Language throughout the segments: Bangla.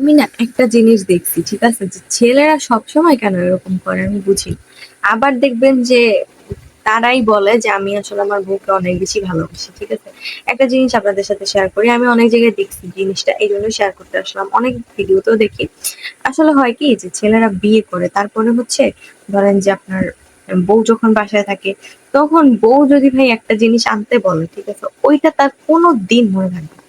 আমি না একটা জিনিস দেখছি, ঠিক আছে? যে ছেলেরা সবসময় কেন এরকম করে? আমি বুঝি। আবার দেখবেন যে তারাই বলে যে, আমি আসলে আমার বউকে অনেক বেশি ভালোবাসি ঠিক আছে? একটা জিনিস আপনাদের সাথে শেয়ার করি। আমি অনেক জায়গায় দেখছি জিনিসটা, এই জন্য শেয়ার করতে আসলাম। অনেক ভিডিওতেও দেখি। আসলে হয় কি যে ছেলেরা বিয়ে করে, তারপরে হচ্ছে ধরেন যে আপনার বউ যখন বাসায় থাকে, তখন বউ যদি ভাই একটা জিনিস আনতে বলে, ঠিক আছে? ওইটা তার কোনো দিন মনে থাকবে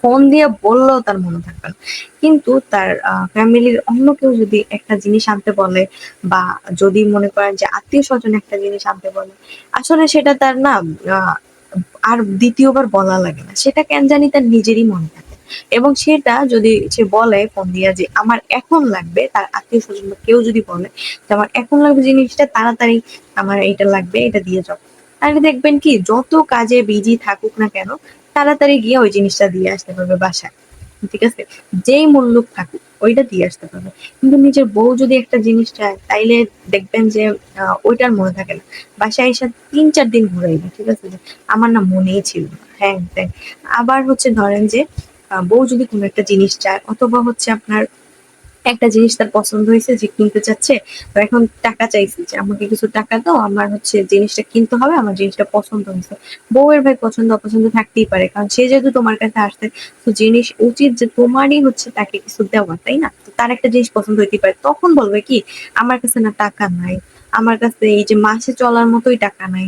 ফোন দিয়ে বললেও তার মনে থাকবে না। কিন্তু তার ফ্যামিলির অন্য কেউ যদি একটা জিনিস আনতে বলে বা যদি মনে করেন যে আত্মীয় স্বজন একটা জিনিস আনতে বলে, আসলে সেটা তার না আর দ্বিতীয়বার বলা লাগে না। সেটা কেন জানি তার নিজেরই মনে থাকে। এবং সেটা যদি সে বলে ফোন দিয়া যে আমার এখন লাগবে, তার আত্মীয় স্বজন বা কেউ যদি বলে যে আমার এখন লাগবে জিনিসটা, তাড়াতাড়ি আমার এটা লাগবে, এটা দিয়ে যাও। তাহলে দেখবেন কি, যত কাজে বিজি থাকুক না কেন তাড়াতাড়ি গিয়ে ওই জিনিসটা দিয়ে আসতে পারবে বাসায়। ঠিক আছে? যেই মূল্যক থাকুক, ওইটা দিয়ে আসতে পারবে। কিন্তু নিজের বউ যদি একটা জিনিস চায়, তাইলে দেখবেন যে ওইটার মনে থাকে না। বাসায় এসে তিন চার দিন ঘুরাইবে, ঠিক আছে? আমার না মনেই ছিল হ্যাঁ আবার হচ্ছে ধরেন যে বউ যদি কোনো একটা জিনিস চায়, অথবা হচ্ছে আপনার একটা জিনিস তার পছন্দ হয়েছে, যে কিনতে চাচ্ছে, তো এখন টাকা চাইছে যে, আমাকে কিছু টাকা দাও, আমার হচ্ছে জিনিসটা কিনতে হবে, আমার জিনিসটা পছন্দ হয়েছে। বউয়ের ভাই পছন্দ, অপছন্দ থাকতেই পারে, কারণ সে যেহেতু তোমার কাছে আসছে, তো জিনিস উচিত যে তোমারই হচ্ছে তাকে কিছু দেওয়া, তাই না? তার একটা জিনিস পছন্দ হইতে পারে। তখন বলবে কি, আমার কাছে না টাকা নাই, আমার কাছে এই যে মাসে চলার মতোই টাকা নাই।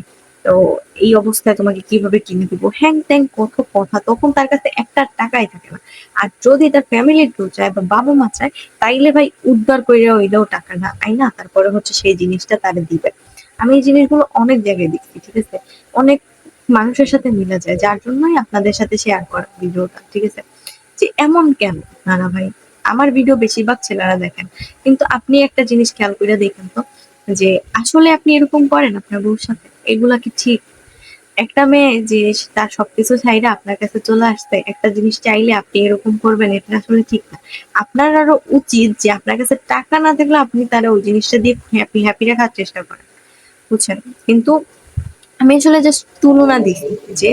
তো এই অবস্থায় তোমাকে কীভাবে কিনে দিব? হ্যাং ত্যাং কত কথা? তখন তার কাছে একটা টাকাই থাকে না। আর যদি তার ফ্যামিলির কেউ চায় বা বাবা মা চায়, তাইলে ভাই উদ্ধার করে ওইটাও টাকা না, তাই না? তারপরে হচ্ছে সেই জিনিসটা তারা দিবে। আমি এই জিনিসগুলো অনেক জায়গায় দেখছি, ঠিক আছে? অনেক মানুষের সাথে মিলে যায়, যার জন্যই আপনাদের সাথে শেয়ার করা ভিডিওটা, ঠিক আছে? যে এমন কেন? না না ভাই, আমার ভিডিও বেশিরভাগ ছেলেরা দেখেন। কিন্তু আপনি একটা জিনিস খেয়াল করে দেখেন তো, যে আসলে আপনি এরকম করেন আপনার বউর সাথে? এগুলা কি ঠিক? একটা মেয়ে যে তার সবকিছু চাইলে আপনার কাছে চলে আসতে একটা জিনিস চাইলে আপনি এরকম করবেন, এটা আসলে ঠিক না। আপনার আরও উচিত যে আপনার কাছে টাকা না থাকলে আপনি তারা ওই জিনিসটা দিয়ে হ্যাপি হ্যাপি রাখার চেষ্টা করেন। বুঝছেন? কিন্তু আমি আসলে জাস্ট তুলনা দিই যে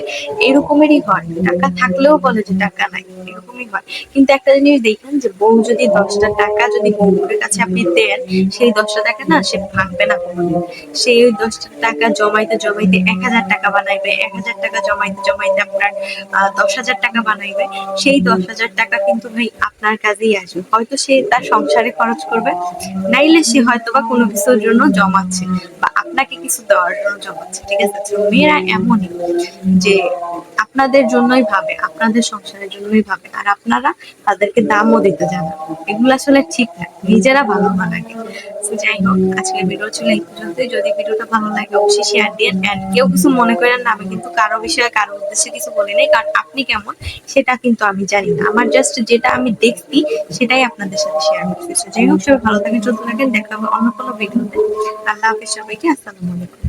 এরকমেরই হয়। টাকা থাকলেও বলে যে টাকা নাই, এরকমই হয়। কিন্তু একটা জিনিস দেখেন যে বউ যদি দশটা টাকা যদি বউয়ের কাছে আপনি দেন, সেই দশটা টাকা না সে ভাঙবে না সেই দশটা টাকা জমাইতে জমাইতে এক হাজার টাকা বানাইবে, এক হাজার টাকা জমাইতে জমাইতে আপনার দশ হাজার টাকা বানাইবে। সেই দশ হাজার টাকা কিন্তু ভাই আপনার কাজেই আসবে। হয়তো সে তার সংসারে খরচ করবে, নাইলে সে হয়তো বা কোনো কিছুর জন্য জমাচ্ছে বা আপনাকে কিছু দেওয়ার জন্য ঠিক আছে? মেয়েরা এমনই যে আপনাদের জন্যই ভাবে, আপনাদের সংসারের জন্যই ভাবে, আর আপনারা তাদেরকে দামও দিতে জানেন এগুলো আসলে ঠিক না, নিজেরা ভালো না লাগে। যাই হোক, আজকের ভিডিও ছিল এই পর্যন্তই। যদি ভিডিওটা ভালো লাগে, অবশ্যই শেয়ার দিন এন্ড কেউ কিছু মনে করেন না, আমি কিন্তু কারও বিষয়ে, কারও উদ্দেশ্যে কিছু বলি নাই, কারণ আপনি কেমন, সেটা কিন্তু আমি জানি না। আমার জাস্ট যেটা আমি দেখছি, সেটাই আপনাদের সাথে শেয়ার করতেছি যাই হোক, সবাই ভালো থাকেন চলতে থাকেন। দেখা হবে অন্য কোনো ভিডিওতে আল্লাহ হাফিজ সবাইকে। 草の豆く